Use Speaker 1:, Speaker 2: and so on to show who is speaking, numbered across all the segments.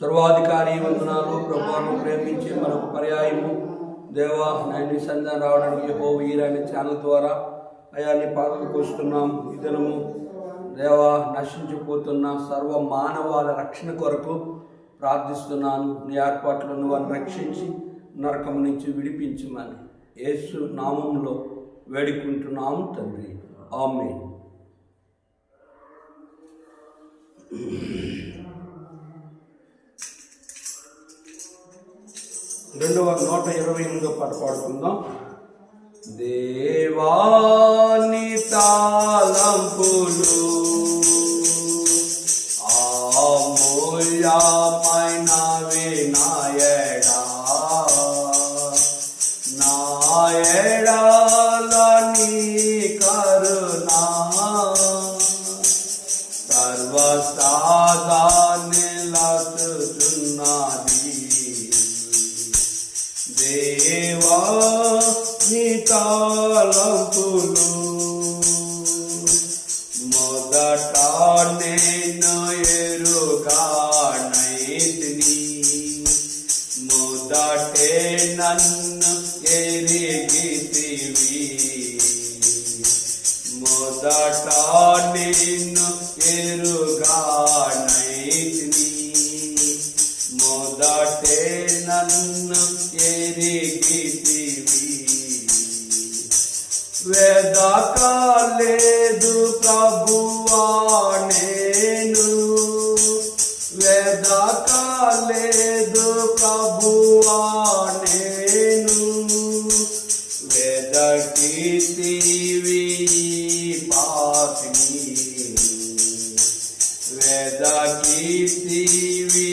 Speaker 1: సర్వాధికారి వందనాలు. ప్రభుత్వం ప్రేమించి మరొక పర్యాయము. దేవా నేను సంధానం రావడానికి హో వీరాని ఛానల్ ద్వారా అయాన్ని నీ పాదలకు వస్తున్నాం దేవా నశించిపోతున్న సర్వ మానవాల రక్షణ కొరకు ప్రార్థిస్తున్నాను. నీ ఏర్పాట్లను వారిని రక్షించి నరకం నుంచి విడిపించమని యేసు నామంలో వేడుకుంటున్నాము తండ్రి. ఆమెన్. రెండవ నూట ఇరవై ఎనిమిదో పాట పాడుకుందాం. దేవాని తాళంపులు దాటే నన్ను ఎరిగితివి. మొదట నిన్ను Veda Kirti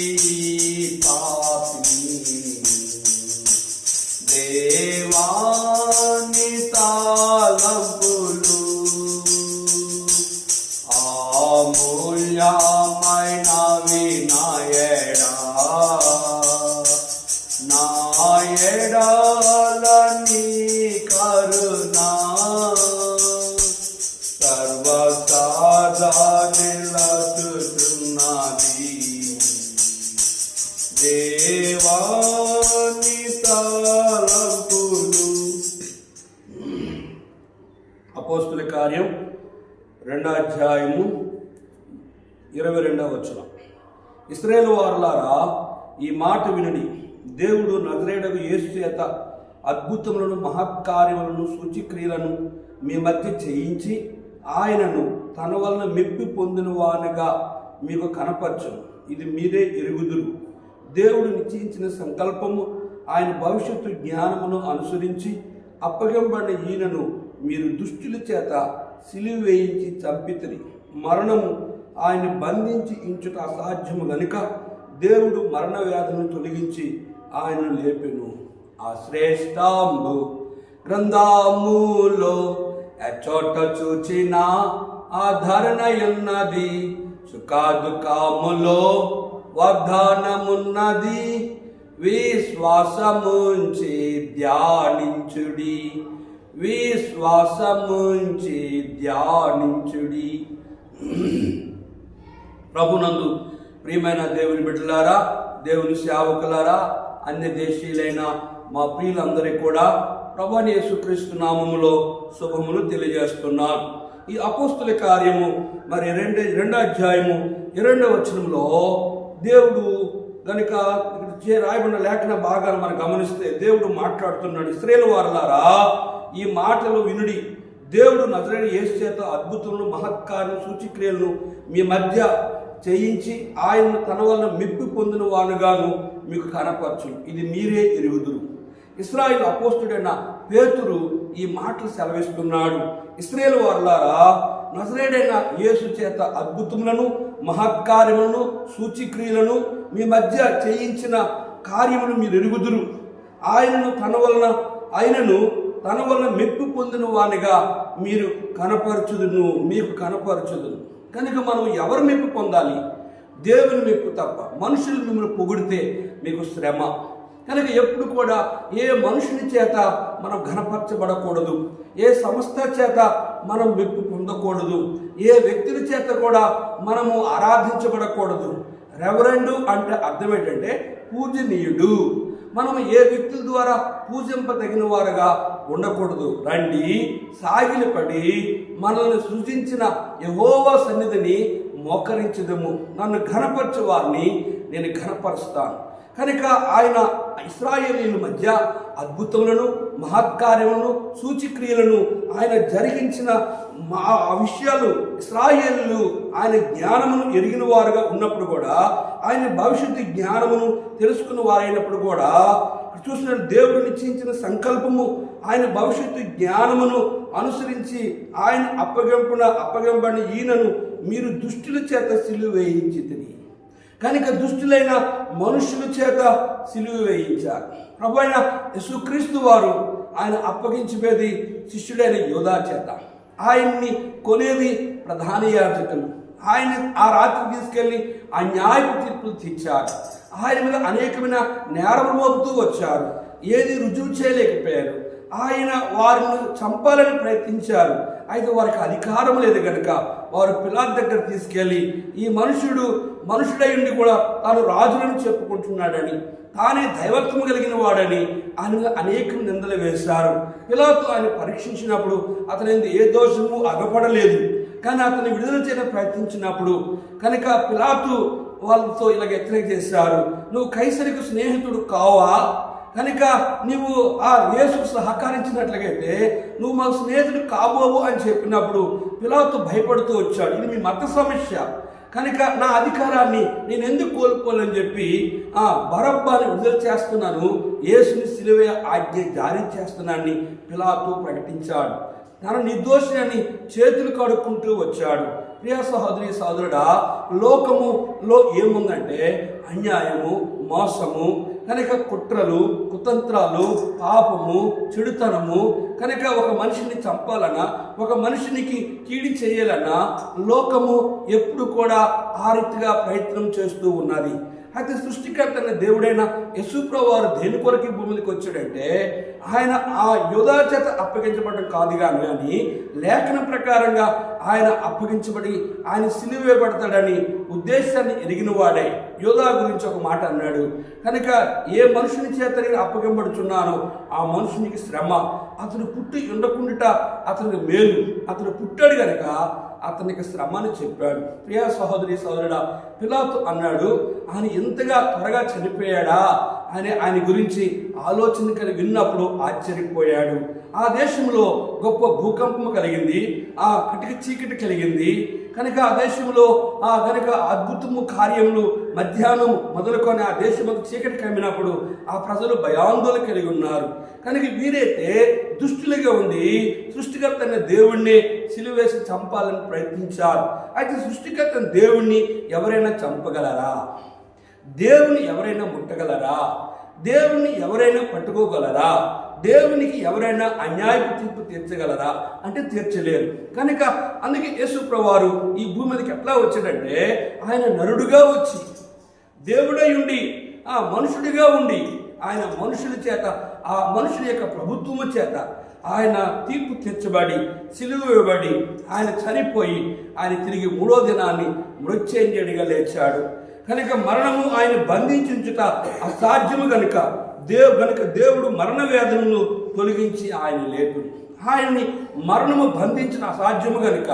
Speaker 1: అపోస్తుల కార్యం రెండో అధ్యాయము ఇరవై రెండవ వచ్చిన ఇస్రాయేల్ వారులారా ఈ మాట వినని దేవుడు నజరేడకు యేసు చేత అద్భుతములను మహత్కార్యములను సూచిక్రియలను మీ మధ్య చేయించి ఆయనను తన వలన మెప్పి పొందిన వానిగా మీకు కనపరచును. ఇది మీరే ఎరుగుదురు. దేవుడు నిశ్చయించిన సంకల్పము ఆయన భవిష్యత్తు జ్ఞానమును అనుసరించి అప్పగింపడిన ఈయనను మీరు దుష్టుల చేత సిలువ వేయించి చంపితిరి. మరణము ఆయన బంధించి ఇంచుట అసాధ్యము గనుక దేవుడు మరణ వ్యాధులను తొలగించి ఆయనను లేపెను. ఆ శ్రేష్టాంబు గ్రంథాములో ఎచోట చూచిన ఆధరణ ఉన్నది సుఖాదుకాములో వాగ్దానమున్నది విశ్వాసముంచి ధ్యానించుడి. విశ్వాసముంచి ధ్యానించుడి. ప్రభునందు ప్రియమైన దేవుని బిడ్డలారా దేవుని సేవకులారా అన్ని దేశీయులైన మా ప్రియులందరికీ కూడా ప్రభుని యేసుక్రీస్తు నామములో శుభములు తెలియజేస్తున్నాను ఈ అపోస్తుల కార్యము మరి రెండు రెండో అధ్యాయము రెండో వచనంలో దేవుడు గనుక చే- రాయబడిన లేఖన భాగాలు మనం గమనిస్తే దేవుడు మాట్లాడుతున్నాడు స్త్రీల వారలారా ఈ మాటలు వినుడి. దేవుడు నజరైన యేసు చేత అద్భుతములు మహత్కార్యం సూచిక్రియలను మీ మధ్య చేయించి ఆయన తన వలన మెప్పి పొందిన వానుగాను మీకు కనపరచును. ఇది మీరే ఎరుగుదురు. ఇస్రాయిల్ అపోస్తుడైన పేతురు ఈ మాటలు సెలవిస్తున్నాడు. ఇస్రాయేల్ వారులారా నజరేడైన యేసు చేత అద్భుతములను మహత్కార్యములను సూచిక్రియలను మీ మధ్య చేయించిన కార్యమును మీరు ఎరుగుదురు. ఆయనను తన వలన ఆయనను తన వలన మెప్పు పొందిన వానిగా మీరు కనపరచుదును మీకు కనపరచుదును. కనుక మనం ఎవరు మెప్పు పొందాలి? దేవుని మెప్పు తప్ప. మనుషులు మిమ్మల్ని పొగిడితే మీకు శ్రమ. కనుక ఎప్పుడు కూడా ఏ మనుషుని చేత మనం ఘనపరచబడకూడదు. ఏ సంస్థ చేత మనం మెప్పు పొందకూడదు. ఏ వ్యక్తుల చేత కూడా మనము ఆరాధించబడకూడదు. రెవరెండు అంటే అర్థం ఏంటంటే పూజనీయుడు. మనం ఏ వ్యక్తుల ద్వారా పూజింపదగిన వారుగా ఉండకూడదు. రండి సాగిలపడి మనల్ని సృజించిన యహోవా సన్నిధిని మోకరించదము. నన్ను ఘనపరచు వారిని నేను ఘనపరుస్తాను. కనుక ఆయన ఇస్రాయేలీల మధ్య అద్భుతములను మహత్కార్యములను సూచిక్రియలను ఆయన జరిగించిన మా విషయాలు ఇస్రాయేలు ఆయన జ్ఞానమును ఎరిగిన వారుగా ఉన్నప్పుడు కూడా ఆయన భవిష్యత్తు జ్ఞానమును తెలుసుకున్న వారైనప్పుడు కూడా చూసిన దేవుడు నిశ్చయించిన సంకల్పము ఆయన భవిష్యత్తు జ్ఞానమును అనుసరించి ఆయన అప్పగింపున అప్పగింపని ఈయనను మీరు దుష్టుల చేత సిలువేయించి కనుక దుష్టులైన మనుషుల చేత సిలువ వేయించారు. ప్రభు అయిన యేసుక్రీస్తు వారు ఆయన అప్పగించిపోయేది శిష్యుడైన యోధా చేత. ఆయన్ని కొనేది ప్రధాన యాజకులు. ఆయన ఆ రాత్రి తీసుకెళ్ళి ఆ న్యాయపు తీర్పులు తీర్చారు. ఆయన మీద అనేకమైన నేరములు మోపుతూ వచ్చారు. ఏది రుజువు చేయలేకపోయారు. ఆయన వారిని చంపాలని ప్రయత్నించారు. అయితే వారికి అధికారం లేదు కనుక వారు పిల్లల దగ్గర తీసుకెళ్ళి ఈ మనుషుడు మనుషుడై ఉండి కూడా తాను రాజులను చెప్పుకుంటున్నాడని తానే దైవత్వం కలిగిన వాడని ఆయన అనేక నిందలు వేశారు. పిలాతో ఆయన పరీక్షించినప్పుడు అతని ఏ దోషము అగపడలేదు. కానీ అతన్ని విడుదల చేయడం ప్రయత్నించినప్పుడు కనుక పిలాతు వాళ్ళతో ఇలాగ హెచ్చరిక చేశారు నువ్వు కైసరికి స్నేహితుడు కావా? కనుక నీవు ఆ యేసుకు సహకరించినట్లయితే నువ్వు మా స్నేహితుడు కాబోవు అని చెప్పినప్పుడు పిలాతు భయపడుతూ వచ్చాడు. ఇది మీ మత సమస్య. కనుక నా అధికారాన్ని నేను ఎందుకు కోల్పోవాలని చెప్పి ఆ బరబ్బాని విడుదల చేస్తున్నాను. యేసుని సిలువే ఆజ్ఞ జారీ చేస్తున్నానని పిలాతో ప్రకటించాడు. తన నిర్దోషి అని చేతులు కడుక్కుంటూ వచ్చాడు. ప్రియ సహోదరి సహోదరుడా లోకములో ఏముందంటే అన్యాయము మోసము కనుక కుట్రలు కుతంత్రాలు పాపము చెడుతనము కనుక ఒక మనిషిని చంపాలన్నా ఒక మనిషినికి కీడి చేయాలన్నా లోకము ఎప్పుడు కూడా ఆ రీతిగా ప్రయత్నం చేస్తూ ఉన్నది. అయితే సృష్టికర్త దేవుడైన యశుప్ర వారు దేని కొరకు భూమికి వచ్చాడంటే ఆయన ఆ యోధా చేత అప్పగించబడడం కాదు కానీ కానీ లేఖన ప్రకారంగా ఆయన అప్పగించబడి ఆయన సిలువేయబడతాడని ఉద్దేశాన్ని ఎరిగిన వాడే. యోధా గురించి ఒక మాట అన్నాడు కనుక ఏ మనుషుని చేత నేను అప్పగింపడుచున్నానో ఆ మనుషునికి శ్రమ. అతను పుట్టి ఉండకుండాట అతనికి మేలు. అతను పుట్టాడు కనుక అతనికి శ్రమని చెప్పాడు. ప్రియా సహోదరి సహోదరుడా పిలాతు అన్నాడు. ఆయన ఎంతగా త్వరగా చనిపోయాడా? అని ఆయన గురించి ఆలోచన కలిగి విన్నప్పుడు ఆశ్చర్యపోయాడు. ఆ దేశంలో గొప్ప భూకంపం కలిగింది. ఆ కటిక చీకటి కలిగింది. కనుక ఆ దేశంలో ఆ కనుక అద్భుతము కార్యములు మధ్యాహ్నం మొదలుకొని ఆ దేశం చీకటి కమ్మినప్పుడు ఆ ప్రజలు భయాందోళన కలిగి ఉన్నారు. కనుక వీరైతే దుష్టులుగా ఉండి సృష్టికర్త అనే దేవుణ్ణి సిలువేసి చంపాలని ప్రయత్నించారు. అయితే సృష్టికర్త దేవుణ్ణి ఎవరైనా చంపగలరా? దేవుని ఎవరైనా ముట్టగలరా? దేవుణ్ణి ఎవరైనా పట్టుకోగలరా? దేవునికి ఎవరైనా అన్యాయపు తీర్పు తీర్చగలరా? అంటే తీర్చలేరు. కనుక అందుకే యేసుప్రవారు ఈ భూమి మీదకి ఎట్లా వచ్చాడంటే ఆయన నరుడుగా వచ్చి దేవుడై ఉండి ఆ మనుషుడిగా ఉండి ఆయన మనుషుల చేత ఆ మనుషుల యొక్క ప్రభుత్వము చేత ఆయన తీర్పు తెచ్చబడి సిలువ ఇవ్వబడి ఆయన చనిపోయి ఆయన తిరిగి మూడో దినాన్ని మృత్యంజడిగా లేచాడు. కనుక మరణము ఆయన బంధించుట అసాధ్యము కనుక దేవు కనుక దేవుడు మరణ వేదనను తొలగించి ఆయన లేపు ఆయన్ని మరణము బంధించిన అసాధ్యము గనుక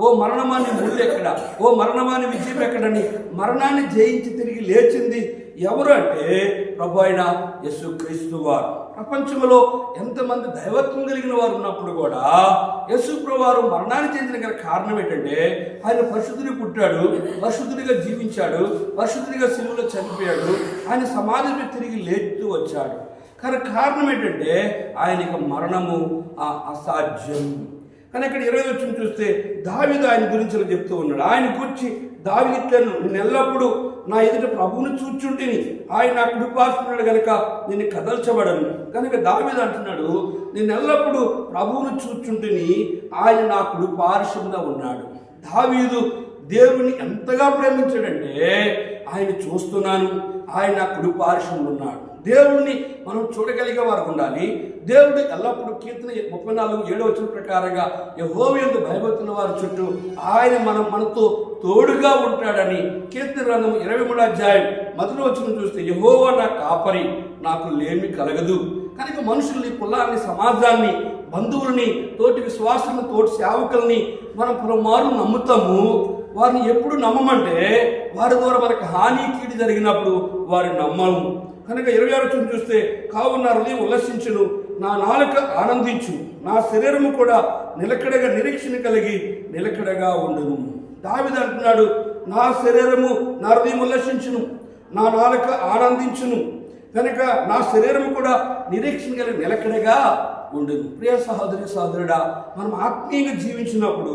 Speaker 1: ఓ మరణమాన్ని ముళ్ళు ఎక్కడ ఓ మరణమాన్ని విజయం ఎక్కడని మరణాన్ని జయించి తిరిగి లేచింది ఎవరు అంటే ప్రభు అయిన యేసుక్రీస్తు వారు. ప్రపంచంలో ఎంతమంది దైవత్వం కలిగిన వారు ఉన్నప్పుడు కూడా యశు వారు మరణాన్ని చెందిన గల కారణం ఏంటంటే ఆయన పరిశుద్ధుని పుట్టాడు పరిశుద్ధుడిగా జీవించాడు పరిశుద్ధుడిగా సిలువలో చనిపోయాడు ఆయన సమాజంలో తిరిగి లేచుతూ వచ్చాడు. కానీ కారణం ఏంటంటే ఆయనకి మరణము ఆ అసాధ్యం. కానీ ఇక్కడ ఇరవై వచ్చిన చూస్తే దావిదు ఆయన గురించి చెప్తూ ఉన్నాడు. ఆయన గురించి దావిట్లను నేను ఎల్లప్పుడూ నా ఎదుట ప్రభువుని చూచుంటిని. ఆయన నా కుడిపాస్తున్నాడు కనుక నేను కదల్చబడను. కనుక దావిదు అంటున్నాడు నేను ఎల్లప్పుడూ ప్రభువుని చూచుంటిని. ఆయన నా కుడి ఉన్నాడు. దావీదు దేవుని ఎంతగా ప్రేమించాడంటే ఆయన చూస్తున్నాను. ఆయన నా కుడి ఉన్నాడు. దేవుణ్ణి మనం చూడగలిగే వారు ఉండాలి. దేవుడు ఎల్లప్పుడూ కీర్తన ముప్పై నాలుగు ఏడో వచ్చిన ప్రకారంగా యహోవేందు భయభక్తుల వారి చుట్టూ ఆయన మనం మనతో తోడుగా ఉంటాడని కీర్తన గ్రంథం ఇరవై మూడు అధ్యాయం మొదటి వచ్చిన చూస్తే యహోవా నా కాపరి నాకు లేమి కలగదు. కనుక మనుషుల్ని కులాన్ని సమాజాన్ని బంధువుల్ని తోటి విశ్వాసులను తోటి సేవకుల్ని మనం పలుమారు నమ్ముతాము. వారిని ఎప్పుడు నమ్మమంటే వారి ద్వారా మనకు హాని కీడి జరిగినప్పుడు వారిని నమ్మము. కనుక ఇరవై ఆరు చూస్తే కావున హృదయం ఉల్లసించును నా నాలుక ఆనందించు నా శరీరము కూడా నిలకడగా నిరీక్షణ కలిగి నిలకడగా ఉండును. దావిద అంటున్నాడు నా శరీరము నా హృదయం ఉల్లసించును నా నాలుక ఆనందించును కనుక నా శరీరం కూడా నిరీక్షణ కలిగి నిలకడగా ఉండదు ప్రియ సహోదరి సహోదరుడా మనం ఆత్మీయంగా జీవించినప్పుడు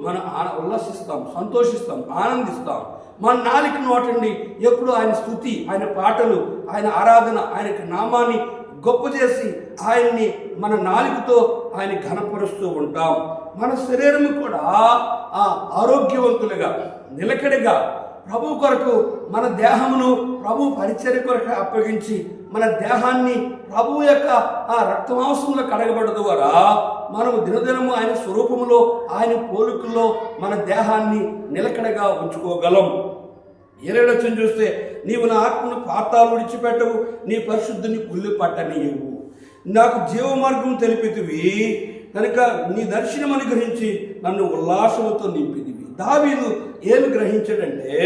Speaker 1: మనం ఆన- ఉల్లసిస్తాం సంతోషిస్తాం ఆనందిస్తాం. మన నాలుక నోటండి ఎప్పుడు ఆయన స్థుతి ఆయన పాటలు ఆయన ఆరాధన ఆయన నామాన్ని గొప్ప చేసి ఆయన్ని మన నాలుగుతో ఆయన ఘనపరుస్తూ ఉంటాం. మన శరీరం కూడా ఆ ఆరోగ్యవంతులుగా నిలకడగా ప్రభు కొరకు మన దేహమును ప్రభు పరిచర్య కొరకు అప్పగించి మన దేహాన్ని ప్రభు యొక్క ఆ రక్తమాంసంలో కడగబడ ద్వారా మనము దినదినము ఆయన స్వరూపంలో ఆయన పోలికల్లో మన దేహాన్ని నిలకడగా ఉంచుకోగలం. ఏరేడొచ్చని చూస్తే నీవు నా ఆత్మను పాతాలు విడిచిపెట్టవు నీ పరిశుద్ధిని కుళ్ళి పట్టనీయవు. నాకు జీవమార్గం తెలిపితివి కనుక నీ దర్శనం అనుగ్రహించి నన్ను ఉల్లాసంతో నింపిదివి దావీదు ఏమి గ్రహించాడంటే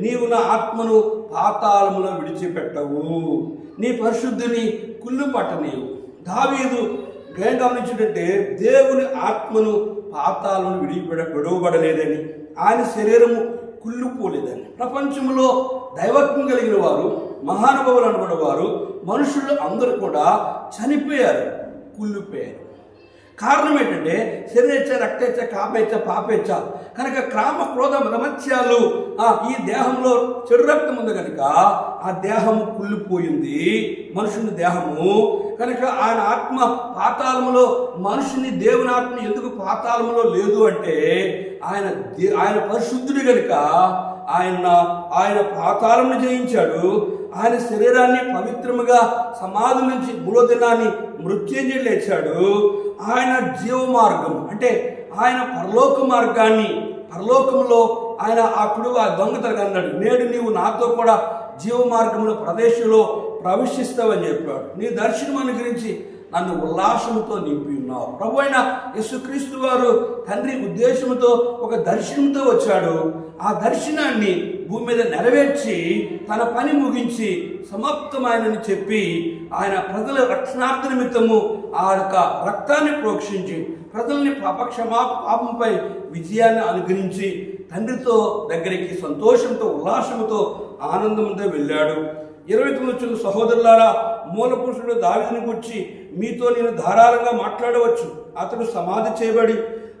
Speaker 1: నీవు నా ఆత్మను పాతాళములో విడిచిపెట్టవు. నీ పరిశుద్ధిని కుళ్ళు పట్టనీవు దావీదు ఏం గమనించాడంటే దేవుని ఆత్మను పాతాలను విడిపెడ విడవబడలేదని ఆయన శరీరము కుళ్ళిపోలేదని. ప్రపంచంలో దైవత్వం కలిగిన వారు మహానుభావులు అనబడే వారు మనుషులు అందరూ కూడా చనిపోయారు కుళ్ళిపోయారు. కారణం ఏంటంటే శరీరేచ్ఛ రక్తేచ్ఛ కాపేచ్ఛ పాపేచ్ఛ కనుక క్రామ క్రోధ రమత్యాలు ఆ, ఈ దేహంలో చెడు రక్తం ఉంది కనుక ఆ దేహము కుళ్ళిపోయింది. మనుషుని దేహము. కనుక ఆయన ఆత్మ పాతాళములో మనుషుని దేవుని ఆత్మ ఎందుకు పాతాళములో లేదు అంటే ఆయన ఆయన పరిశుద్ధుడు కనుక ఆయన ఆయన పాతాలను జయించాడు. ఆయన శరీరాన్ని పవిత్రముగా సమాధి నుంచి మూడో దినాన్ని మృత్యుంజయుడు లేచాడు. ఆయన జీవ మార్గం అంటే ఆయన పరలోక మార్గాన్ని పరలోకంలో ఆయన ఆ కుడు ఆ దొంగతనగా అన్నాడు. నేడు నీవు నాతో కూడా జీవ మార్గంలో ప్రదేశంలో ప్రవేశిస్తావని చెప్పాడు. నీ దర్శనం అనుగ్రహించి నన్ను ఉల్లాసంతో నింపి ఉన్నావు. ప్రభు అయిన యేసుక్రీస్తు వారు తండ్రి ఉద్దేశంతో ఒక దర్శనంతో వచ్చాడు. ఆ దర్శనాన్ని భూమి మీద నెరవేర్చి తన పని ముగించి సమాప్తమైనని చెప్పి ఆయన ప్రజల రక్షణార్థ నిమిత్తము ఆ యొక్క రక్తాన్ని ప్రోక్షించి ప్రజల్ని పాపక్షమా పాపంపై విజయాన్ని అనుగ్రహించి తండ్రితో దగ్గరికి సంతోషంతో ఉల్లాసంతో ఆనందంతో వెళ్ళాడు. ఇరవై తొమ్మిది సహోదరులారా మూల పురుషుడు దావిని గుర్చి మీతో నేను ధారాళంగా మాట్లాడవచ్చు. అతడు సమాధి చేయబడి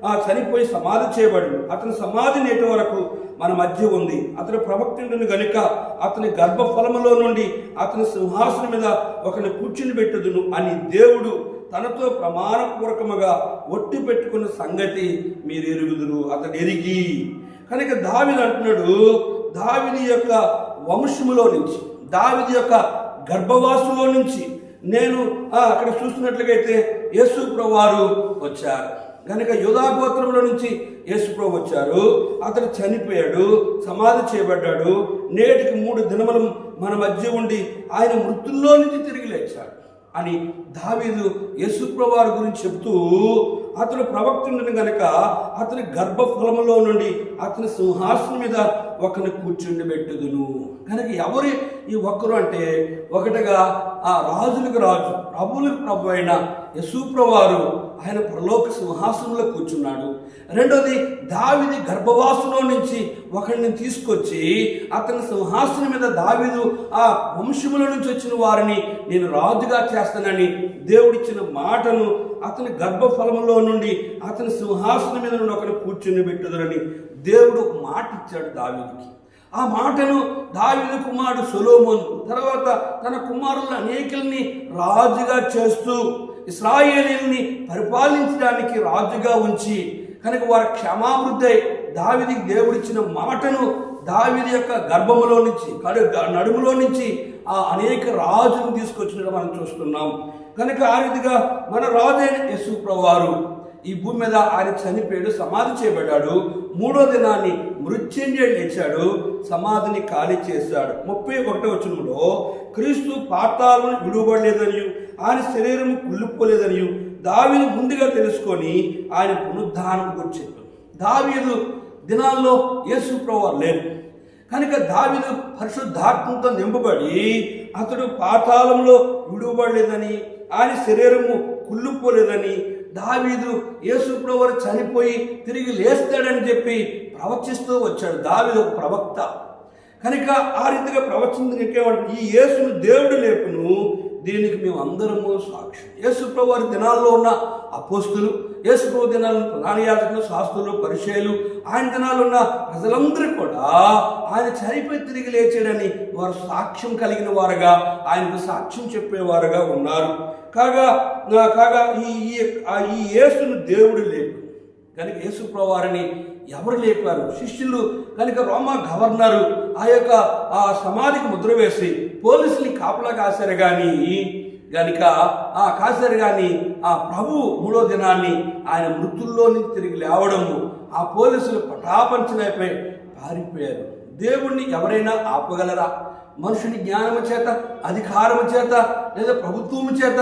Speaker 1: ఆ చనిపోయి సమాధి చేయబడి అతని సమాధి నేటి వరకు మన మధ్య ఉంది. అతడు ప్రవక్తుడిని గనుక అతని గర్భఫలములో నుండి అతని సింహాసనం మీద ఒకని కూర్చుని పెట్టుదును అని దేవుడు తనతో ప్రమాణపూర్వకముగా ఒట్టి పెట్టుకున్న సంగతి మీరు ఎరుగుదురు అతడు ఎరిగి కనుక దావిని అంటున్నాడు దావిని యొక్క వంశములో నుంచి దావిది యొక్క గర్భవాసులో నుంచి నేను అక్కడ చూస్తున్నట్లుగైతే యేసు వారు వచ్చారు. కనుక యుధాగోత్రంలో నుంచి యేసుప్రభు వచ్చారు అతడు చనిపోయాడు సమాధి చేయబడ్డాడు నేటికి మూడు దినములు మన మధ్య ఉండి ఆయన మృతుల్లో నుంచి తిరిగి లేచాడు అని దావీదు యేసుప్రభు గురించి చెబుతూ అతడు ప్రవక్తుండను గనక అతని గర్భఫలములో నుండి అతని సింహాసనం మీద ఒకరిని కూర్చుండి పెట్టుదును కనుక ఎవరు ఈ ఒక్కరు అంటే ఒకటిగా ఆ రాజులకు రాజు ప్రభువులకు ప్రభు అయిన యశూప్రవారు ఆయన పరలోక సింహాసనంలో కూర్చున్నాడు. రెండోది దావిది గర్భవాసులో నుంచి ఒకరిని తీసుకొచ్చి అతని సింహాసనం మీద దావిదు ఆ వంశముల నుంచి వచ్చిన వారిని నేను రాజుగా చేస్తానని దేవుడిచ్చిన మాటను అతని గర్భఫలములో నుండి అతని సింహాసనం మీద నుండి ఒకరిని కూర్చుని పెట్టుదరని దేవుడు ఒక మాట ఇచ్చాడు దావిదికి. ఆ మాటను దావిదు కుమారుడు సొలోమోను తర్వాత తన కుమారుల అనేకుల్ని రాజుగా చేస్తూ ఇస్రాయేలీల్ని పరిపాలించడానికి రాజుగా ఉంచి కనుక వారి క్షమాభివృద్ధి దావిదికి దేవుడిచ్చిన మాటను దావిది యొక్క గర్భములో నుంచి కడు నడుములో నుంచి ఆ అనేక రాజును తీసుకొచ్చినట్టు మనం చూస్తున్నాం. కనుక ఆ రీతిగా మన రాజైన యేసు ప్రభువారు ఈ భూమి మీద ఆయన చనిపోయాడు సమాధి చేయబడ్డాడు. మూడో దినాన్ని మృత్యుంజయుడు లేచాడు సమాధిని ఖాళీ చేశాడు. ముప్పై ఒకటో వచనంలో క్రీస్తు పాతాలను విడువబడలేదని ఆయన శరీరం కుళ్ళిపోలేదని దావిని ముందుగా తెలుసుకొని ఆయన పునరుద్ధానం గురించి దావీదు దినాల్లో యేసు ప్రభువారు లేరు కనుక దావిదు పరిశుద్ధాత్మతో నింపబడి అతడు పాతాళంలో విడువబడలేదని ఆయన శరీరము కుళ్ళిపోలేదని దావీదు యేసుప్రవరు చనిపోయి తిరిగి లేస్తాడని చెప్పి ప్రవచిస్తూ వచ్చాడు. దావీదు ఒక ప్రవక్త. కనుక ఆ రీతిగా ప్రవచించకేమంటే ఈ యేసును దేవుడు లేపును దీనికి మేము అందరము సాక్షి. యేసుప్రభు వారి దినాల్లో ఉన్న అపోస్తులు యేసుప్రభు దినాలను ప్రధాన యాజకులు శాస్త్రులు పరిచయాలు ఆయన దినాల్లో ఉన్న ప్రజలందరూ కూడా ఆయన చనిపోయి తిరిగి లేచాడని వారు సాక్ష్యం కలిగిన వారుగా ఆయనకు సాక్ష్యం చెప్పేవారుగా ఉన్నారు. కాగా కాగా ఈ ఈ- యేసును దేవుడు లేపు కనుక యేసు ప్రవారిని ఎవరు లేపారు? శిష్యులు కనుక రోమా గవర్నరు ఆ యొక్క ఆ సమాధికి ముద్ర వేసి పోలీసుని కాపలా కాశారు కానీ గనుక ఆ కాశారు కానీ ఆ ప్రభు మూడో దినాన్ని ఆయన మృతుల్లో నుంచి తిరిగి లేవడము ఆ పోలీసులు పటాపంచలేపై పారిపోయారు. దేవుణ్ణి ఎవరైనా ఆపగలరా? మనుషుని జ్ఞానము చేత అధికారము చేత లేదా ప్రభుత్వము చేత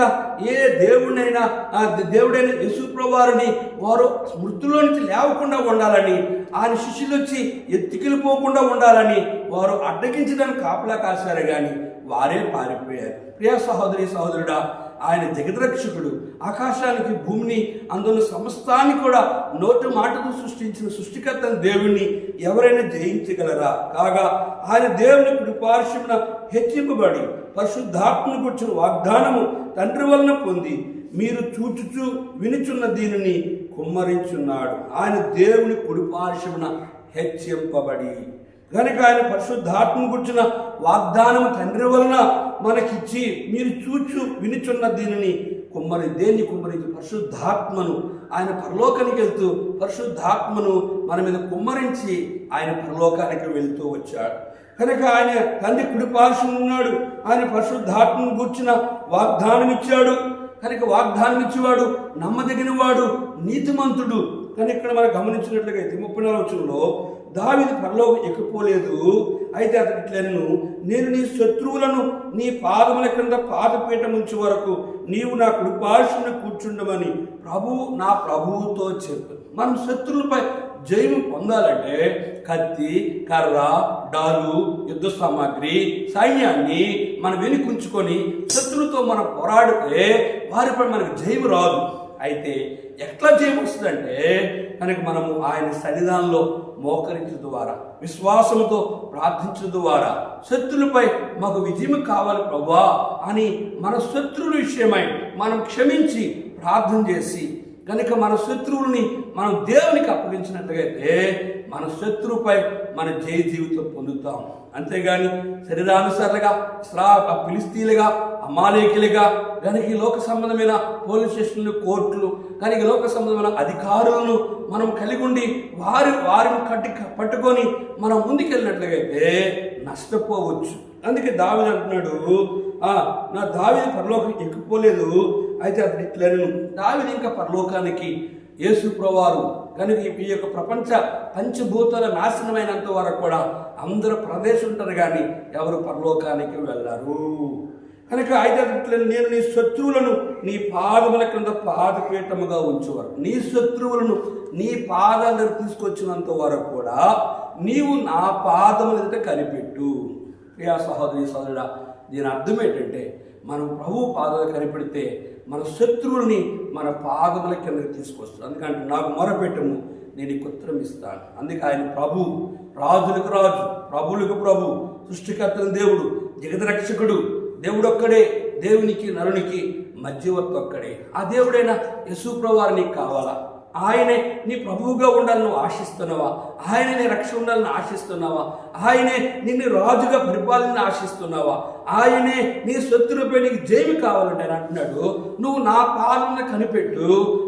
Speaker 1: ఏ దేవుడినైనా ఆ దేవుడైన యశుప్రవారిని వారు మృతుల్లో నుంచి లేవకుండా ఉండాలని ఆయన శిష్యులు వచ్చి ఎత్తికెళ్ళిపోకుండా ఉండాలని వారు అడ్డగించడానికి కాపలా కాశారు కానీ వారే పారిపోయారు. ప్రియ సహోదరి సహోదరుడా ఆయన జగద్రక్షకుడు. ఆకాశానికి భూమిని అందులో సమస్తాన్ని కూడా నోటి మాటతో సృష్టించిన సృష్టికర్తన దేవుణ్ణి ఎవరైనా జయించగలరా? కాగా ఆయన దేవుని కృపార్శ్వమున హెచ్చింపబడి పరిశుద్ధాత్మను కూర్చున్న వాగ్దానము తండ్రి వలన పొంది మీరు చూచుచూ వినుచున్న దీనిని కుమ్మరించున్నాడు. ఆయన దేవుని కుడిపార్శ్వమున హెచ్చింపబడి. కనుక ఆయన పరిశుద్ధాత్మ గుర్చిన వాగ్దానం తండ్రి వలన మనకిచ్చి మీరు చూచు వినుచున్న దీనిని కుమ్మరి దేన్ని కుమ్మరించి పరిశుద్ధాత్మను. ఆయన పరలోకానికి వెళ్తూ పరిశుద్ధాత్మను మన మీద కుమ్మరించి ఆయన పరలోకానికి వెళ్తూ వచ్చాడు. కనుక ఆయన తండ్రి కుడిపార్శ్వం ఉన్నాడు. ఆయన పరిశుద్ధాత్మను కూర్చిన వాగ్దానం ఇచ్చాడు కనుక వాగ్దానం ఇచ్చేవాడు నమ్మదగిన వాడు నీతిమంతుడు కానీ ఇక్కడ మనం గమనించినట్లయితే ముప్పై నాలుగు వచ్చంలో దావిది పరలోకి ఎక్కిపోలేదు. అయితే అతను ఇట్లను నేను నీ శత్రువులను నీ పాదముల క్రింద పాదపీఠం ఉంచే వరకు నీవు నా కుడిపార్శ్వను కూర్చుండమని ప్రభువు నా ప్రభువుతో చెప్పు. మనం శత్రువులపై జయము పొందాలంటే కత్తి కర్ర డాలు యుద్ధ సామాగ్రి సైన్యాన్ని మనం వెనుకుంచుకొని శత్రువుతో మనం పోరాడితే వారిపై మనకు జయము రాదు. అయితే ఎట్లా జయం వస్తుందంటే కనుక మనము ఆయన సన్నిధానంలో మోకరించడం ద్వారా విశ్వాసంతో ప్రార్థించడం ద్వారా శత్రులపై మాకు విజయం కావాలి ప్రభా అని మన శత్రువుల విషయమై మనం క్షమించి ప్రార్థన చేసి కనుక మన శత్రువుల్ని మనం దేవునికి అప్పగించినట్లయితే మన శత్రువుపై మన జయ జీవితం పొందుతాం. అంతేగాని శరీరానుసారులుగా స్రా ఫిలిస్తీన్లుగా అమాలేకులుగా కనుక ఈ లోక సంబంధమైన పోలీస్ స్టేషన్లు కోర్టులు కనుక ఈ లోక సంబంధమైన అధికారులను మనం కలిగి ఉండి వారి వారిని కట్టి పట్టుకొని మనం ముందుకెళ్ళినట్లయితే నష్టపోవచ్చు. అందుకే దావిది అంటున్నాడు నా దావిది పరలోకం ఎక్కిపోలేదు అయితే అతను ఇట్లను దావిది ఇంకా పరలోకానికి యేసు ప్రవారు కనుక ఈ యొక్క ప్రపంచ పంచభూతాల నాశనమైనంత వరకు కూడా అందరూ ప్రదేశం ఉంటారు కానీ ఎవరు పరలోకానికి వెళ్ళరు. కనుక అయితే నేను నీ శత్రువులను నీ పాదముల క్రింద పాదపీఠముగా ఉంచేవారు. నీ శత్రువులను నీ పాదాల దగ్గర తీసుకొచ్చినంత వరకు కూడా నీవు నా పాదముల ఎదుట కనిపెట్టు. ప్రియా సహోదరి సహోదరుడా దీని అర్థం ఏంటంటే మనం ప్రభు పాదాలు కనిపెడితే మన శత్రువుల్ని మన పాదముల కిందకి తీసుకొస్తాడు. అందుకంటే నాకు మొరపెట్టము నేను నీకు ఉత్తరం ఇస్తాను. అందుకే ఆయన ప్రభు రాజులకు రాజు ప్రభులకు ప్రభు సృష్టికర్తన దేవుడు జగదరక్షకుడు దేవుడు ఒక్కడే దేవునికి నరునికి మధ్యవర్తి ఒక్కడే. ఆ దేవుడైన యశు ప్రభువారు నీకు కావాలా? ఆయనే నీ ప్రభువుగా ఉండాలని నువ్వు ఆశిస్తున్నావా? ఆయనే నీ ఉండాలని ఆశిస్తున్నావా? ఆయనే నిన్ను రాజుగా పరిపాలన ఆశిస్తున్నావా? ఆయనే నీ శత్రువుపై నీకు జైలు కావాలంటే అంటున్నాడు. నువ్వు నా పాలన కనిపెట్టు.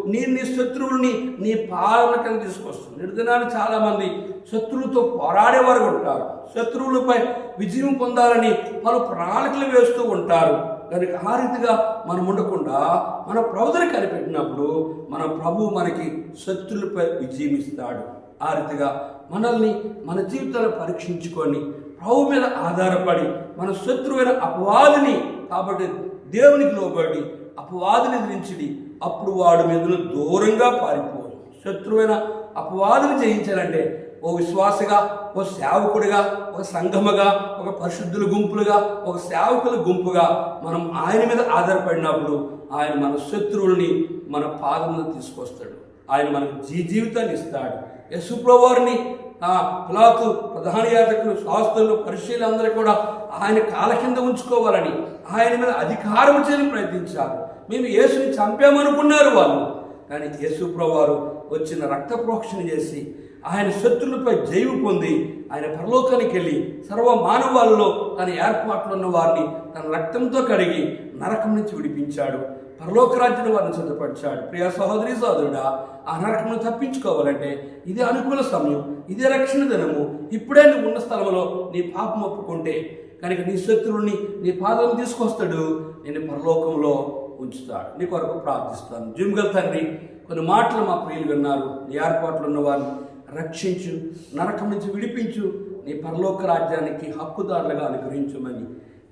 Speaker 1: నేను నీ శత్రువుల్ని నీ పాలన కింద తీసుకొస్తాను నిర్దినాన్ని చాలామంది శత్రువులతో పోరాడేవారు ఉంటారు. శత్రువులపై విజయం పొందాలని పలు ప్రణాళికలు వేస్తూ ఉంటారు. కనుక ఆ రీతిగా మనం ఉండకుండా మన ప్రవదన కనిపెట్టినప్పుడు మన ప్రభు మనకి శత్రులపై విజయం ఇస్తాడు ఆ రీతిగా మనల్ని మన జీవితాలను పరీక్షించుకొని ప్రభు మీద ఆధారపడి మన శత్రువైన అపవాదిని కాబట్టి దేవునికి లోబడి అపవాదిని ఎదిరించిడి అప్పుడు వాడు మీద దూరంగా పారిపోదు శత్రువైన అపవాదిని జయించాలంటే ఓ విశ్వాసగా ఓ సేవకుడిగా ఒక సంఘముగా ఒక పరిశుద్ధుల గుంపులుగా ఒక సేవకుల గుంపుగా మనం ఆయన మీద ఆధారపడినప్పుడు ఆయన మన శత్రువుల్ని మన పాదంలో తీసుకొస్తాడు. ఆయన మనకు జీ జీవితాన్ని ఇస్తాడు. యశుప్రవారిని ఆ పిలాతు ప్రధాన యాజకులు శాస్త్రులు పరిశీలి అందరూ కూడా ఆయన కాల కింద ఉంచుకోవాలని ఆయన మీద అధికారం చేయని ప్రయత్నించారు. మేము యేసుని చంపామనుకున్నారు వాళ్ళు. కానీ యేసుప్రవారు వచ్చిన రక్త ప్రోక్షణ చేసి ఆయన శత్రులపై జైవు పొంది ఆయన పరలోకానికి వెళ్ళి సర్వ మానవాళ్ళలో తన ఏర్పాట్లు ఉన్న వారిని తన రక్తంతో కడిగి నరకం నుంచి విడిపించాడు. పరలోక రాజ్యం వారిని సిద్ధపరిచాడు. ప్రియ సహోదరి సోదరుడా ఆ నరకమును తప్పించుకోవాలంటే ఇదే అనుకూల సమయం ఇదే రక్షణ దినము. ఇప్పుడే నువ్వు ఉన్న స్థలంలో నీ పాపం ఒప్పుకుంటే కనుక నీ శత్రువుని నీ పాదం తీసుకొస్తాడు నేను పరలోకంలో ఉంచుతాడు. నీ కొరకు ప్రార్థిస్తాను. జిమ్గల్ తండ్రి కొన్ని మాటలు మా ప్రియులు విన్నారు. నీ ఏర్పాట్లు ఉన్నవారు రక్షించు నరకం నుంచి విడిపించు నీ పరలోక రాజ్యానికి హక్కుదారులుగా అనుగ్రహించమని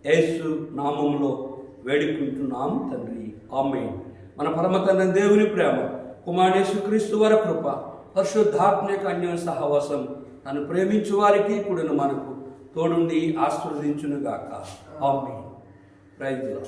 Speaker 1: యేసు నామంలో వేడుకుంటున్నాం తండ్రి. ఆమె మన పరమతన దేవుని ప్రేమ కుమారేసు క్రీస్తు వారి కృప పరిశుద్ధాత్మక అన్య సహవాసం తను ప్రేమించు వారికి ఇప్పుడు మనకు తోడుండి ఆశీర్వదించునుగాక. ఆమె రైతులు